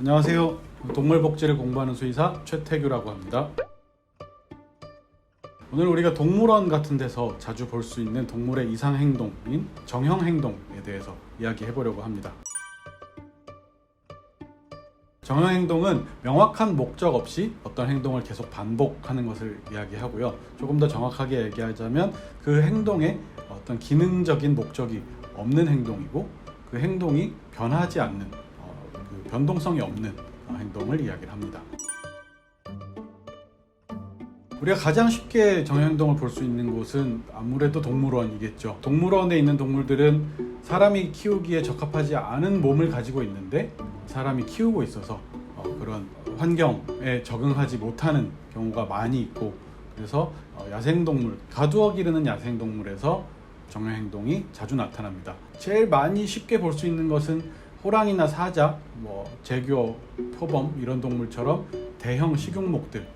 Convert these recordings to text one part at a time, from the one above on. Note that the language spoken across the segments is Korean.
안녕하세요. 동물복지를 공부하는 수의사 최태규라고 합니다. 오늘 우리가 동물원 같은 데서 자주 볼 수 있는 동물의 이상 행동인 정형 행동에 대해서 이야기해 보려고 합니다. 정형 행동은 명확한 목적 없이 어떤 행동을 계속 반복하는 것을 이야기하고요. 조금 더 정확하게 얘기하자면 그 행동에 어떤 기능적인 목적이 없는 행동이고 그 행동이 변하지 않는 어, 그 변동성이 없는 어, 행동을 이야기를 합니다. 우리가 가장 쉽게 정형행동을 볼 수 있는 곳은 아무래도 동물원이겠죠. 동물원에 있는 동물들은 사람이 키우기에 적합하지 않은 몸을 가지고 있는데 사람이 키우고 있어서 어, 그런 환경에 적응하지 못하는 경우가 많이 있고 그래서 어, 야생동물, 가두어 기르는 야생동물에서 정형행동이 자주 나타납니다. 제일 많이 쉽게 볼 수 있는 것은 호랑이나 사자, 뭐 제규어, 표범 이런 동물처럼 대형 식용목들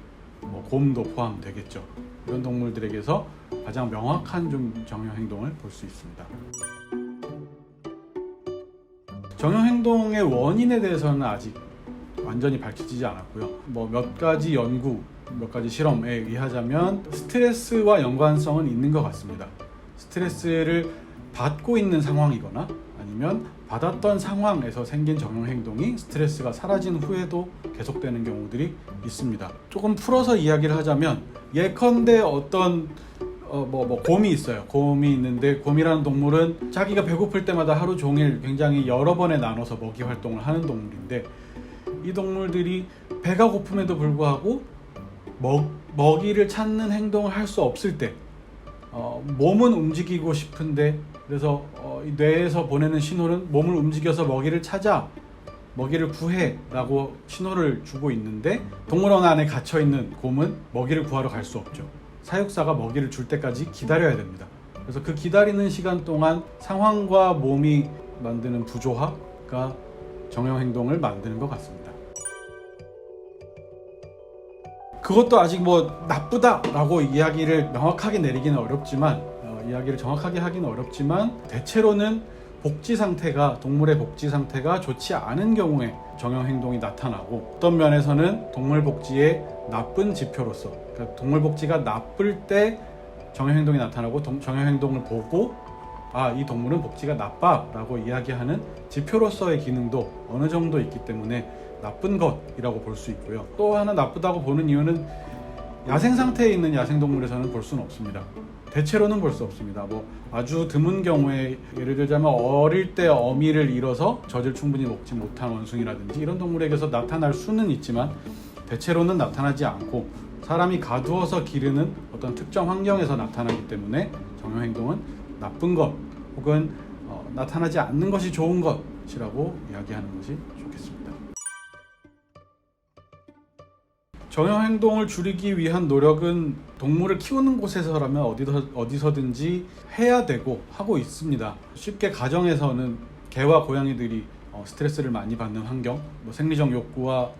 뭐 곰도 포함되겠죠. 이런 동물들에게서 가장 명확한 좀 정형 행동을 볼 수 있습니다. 정형 행동의 원인에 대해서는 아직 완전히 밝혀지지 않았고요. 뭐 몇 가지 연구, 몇 가지 실험에 의하자면 스트레스와 연관성은 있는 것 같습니다. 스트레스를 받고 있는 상황이거나 아니면 받았던 상황에서 생긴 정형 행동이 스트레스가 사라진 후에도 계속되는 경우들이 있습니다. 조금 풀어서 이야기를 하자면 예컨대 어떤 어, 뭐, 뭐 곰이 있어요. 곰이 있는데 곰이라는 동물은 자기가 배고플 때마다 하루 종일 굉장히 여러 번에 나눠서 먹이 활동을 하는 동물인데 이 동물들이 배가 고픔에도 불구하고 먹, 먹이를 찾는 행동을 할 수 없을 때 어, 몸은 움직이고 싶은데 그래서 어, 이 뇌에서 보내는 신호는 몸을 움직여서 먹이를 찾아 먹이를 구해라고 신호를 주고 있는데 동물원 안에 갇혀 있는 곰은 먹이를 구하러 갈 수 없죠. 사육사가 먹이를 줄 때까지 기다려야 됩니다. 그래서 그 기다리는 시간 동안 상황과 몸이 만드는 부조화가 정형 행동을 만드는 것 같습니다. 그것도 아직 뭐 나쁘다라고 이야기를 명확하게 내리기는 어렵지만 어, 이야기를 정확하게 하기는 어렵지만 대체로는 복지 상태가 동물의 복지 상태가 좋지 않은 경우에 정형 행동이 나타나고 어떤 면에서는 동물 복지의 나쁜 지표로서 그러니까 동물 복지가 나쁠 때 정형 행동이 나타나고 동- 정형 행동을 보고 아 이 동물은 복지가 나빠라고 이야기하는 지표로서의 기능도 어느 정도 있기 때문에 나쁜 것이라고 볼 수 있고요. 또 하나 나쁘다고 보는 이유는 야생 상태에 있는 야생 동물에서는 볼 수는 없습니다. 대체로는 볼 수 없습니다. 뭐 아주 드문 경우에 예를 들자면 어릴 때 어미를 잃어서 젖을 충분히 먹지 못한 원숭이라든지 이런 동물에게서 나타날 수는 있지만 대체로는 나타나지 않고 사람이 가두어서 기르는 어떤 특정 환경에서 나타나기 때문에 정형 행동은 나쁜 것 혹은 어, 나타나지 않는 것이 좋은 것이라고 이야기하는 것이 좋겠습니다. 정형 행동을 줄이기 위한 노력은 동물을 키우는 곳에서라면 어디서, 어디서든지 해야 되고 하고 있습니다. 쉽게 가정에서는 개와 고양이들이 어, 스트레스를 많이 받는 환경, 뭐 생리적 욕구와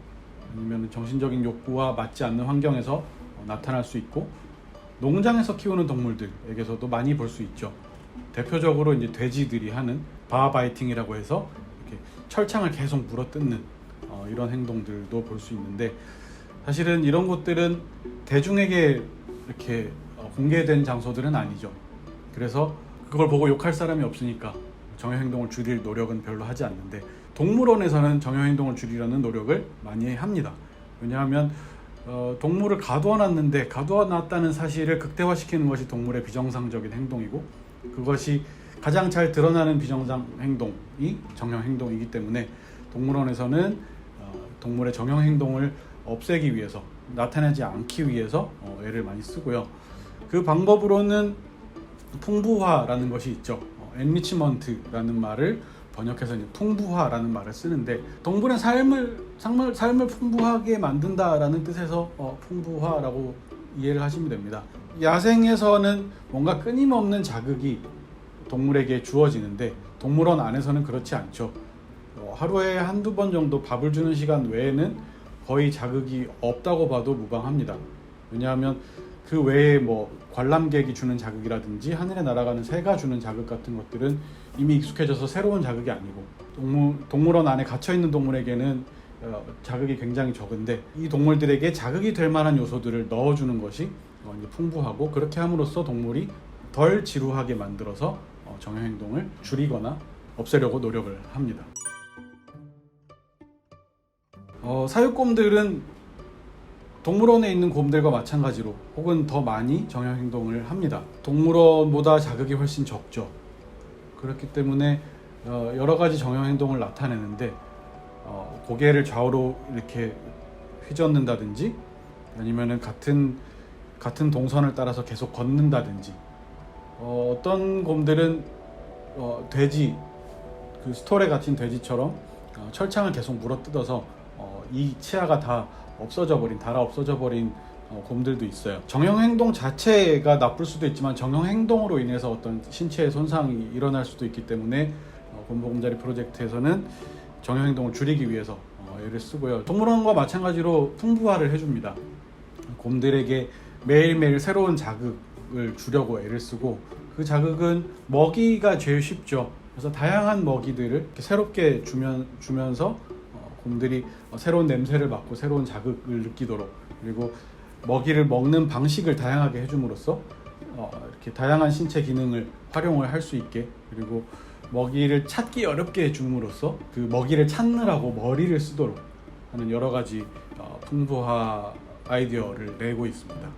아니면 정신적인 욕구와 맞지 않는 환경에서 어, 나타날 수 있고 농장에서 키우는 동물들에게서도 많이 볼 수 있죠. 대표적으로 이제 돼지들이 하는 바바이팅이라고 해서 이렇게 철창을 계속 물어뜯는 어, 이런 행동들도 볼 수 있는데 사실은 이런 것들은 대중에게 이렇게 어, 공개된 장소들은 아니죠. 그래서 그걸 보고 욕할 사람이 없으니까 정형 행동을 줄일 노력은 별로 하지 않는데 동물원에서는 정형 행동을 줄이려는 노력을 많이 합니다. 왜냐하면 어, 동물을 가두어놨는데 가두어놨다는 사실을 극대화시키는 것이 동물의 비정상적인 행동이고 그것이 가장 잘 드러나는 비정상 행동이 정형 행동이기 때문에 동물원에서는 어, 동물의 정형 행동을 없애기 위해서 나타나지 않기 위해서 어, 애를 많이 쓰고요. 그 방법으로는 풍부화라는 것이 있죠. 어, enrichment라는 말을 번역해서 풍부화라는 말을 쓰는데 동물의 삶을 삶을, 삶을 풍부하게 만든다라는 뜻에서 어, 풍부화라고 이해를 하시면 됩니다. 야생에서는 뭔가 끊임없는 자극이 동물에게 주어지는데 동물원 안에서는 그렇지 않죠. 어, 하루에 한두 번 정도 밥을 주는 시간 외에는 거의 자극이 없다고 봐도 무방합니다. 왜냐하면 그 외에 뭐 관람객이 주는 자극이라든지 하늘에 날아가는 새가 주는 자극 같은 것들은 이미 익숙해져서 새로운 자극이 아니고 동물, 동물원 안에 갇혀 있는 동물에게는 어, 자극이 굉장히 적은데 이 동물들에게 자극이 될 만한 요소들을 넣어주는 것이 어, 이제 풍부하고 그렇게 함으로써 동물이 덜 지루하게 만들어서 어, 정형 행동을 줄이거나 없애려고 노력을 합니다. 어, 사육곰들은 동물원에 있는 곰들과 마찬가지로 혹은 더 많이 정형 행동을 합니다. 동물원보다 자극이 훨씬 적죠. 그렇기 때문에 어, 여러 가지 정형 행동을 나타내는데 어, 고개를 좌우로 이렇게 휘젓는다든지 아니면은 같은 같은 동선을 따라서 계속 걷는다든지 어, 어떤 곰들은 어, 돼지 그 스토레 같은 돼지처럼 어, 철창을 계속 물어뜯어서 어, 이 치아가 다 없어져 버린 달아 없어져 버린 어, 곰들도 있어요. 정형 행동 자체가 나쁠 수도 있지만 정형 행동으로 인해서 어떤 신체의 손상이 일어날 수도 있기 때문에 어, 곰보금자리 프로젝트에서는 정형 행동을 줄이기 위해서 어, 애를 쓰고요. 동물원과 마찬가지로 풍부화를 해줍니다. 곰들에게 매일매일 새로운 자극을 주려고 애를 쓰고 그 자극은 먹이가 제일 쉽죠. 그래서 다양한 먹이들을 새롭게 주면, 주면서 어, 곰들이 어, 새로운 냄새를 맡고 새로운 자극을 느끼도록 그리고 먹이를 먹는 방식을 다양하게 해줌으로써 어, 이렇게 다양한 신체 기능을 활용을 할 수 있게 그리고 먹이를 찾기 어렵게 해줌으로써 그 먹이를 찾느라고 머리를 쓰도록 하는 여러 가지 어, 풍부화 아이디어를 내고 있습니다.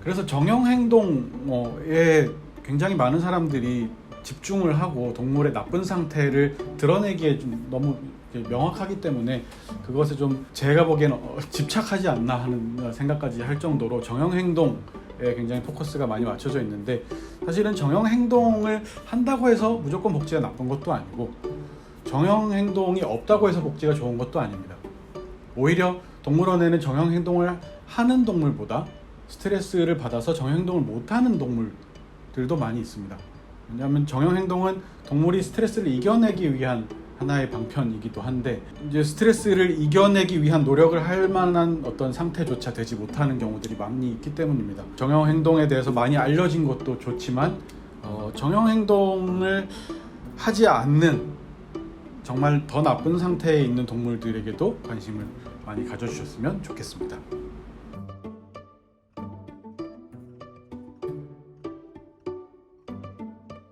그래서 정형 행동에 굉장히 많은 사람들이 집중을 하고 동물의 나쁜 상태를 드러내기에 좀 너무 명확하기 때문에 그것에 좀 제가 보기에는 어, 집착하지 않나 하는 생각까지 할 정도로 정형 행동 에 굉장히 포커스가 많이 맞춰져 있는데 사실은 정형 행동을 한다고 해서 무조건 복지가 나쁜 것도 아니고 정형 행동이 없다고 해서 복지가 좋은 것도 아닙니다. 오히려 동물원에는 정형 행동을 하는 동물보다 스트레스를 받아서 정형 행동을 못하는 동물들도 많이 있습니다. 왜냐하면 정형 행동은 동물이 스트레스를 이겨내기 위한 하나의 방편이기도 한데 이제 스트레스를 이겨내기 위한 노력을 할 만한 어떤 상태조차 되지 못하는 경우들이 많이 있기 때문입니다. 정형 행동에 대해서 많이 알려진 것도 좋지만 어, 정형 행동을 하지 않는 정말 더 나쁜 상태에 있는 동물들에게도 관심을 많이 가져주셨으면 좋겠습니다.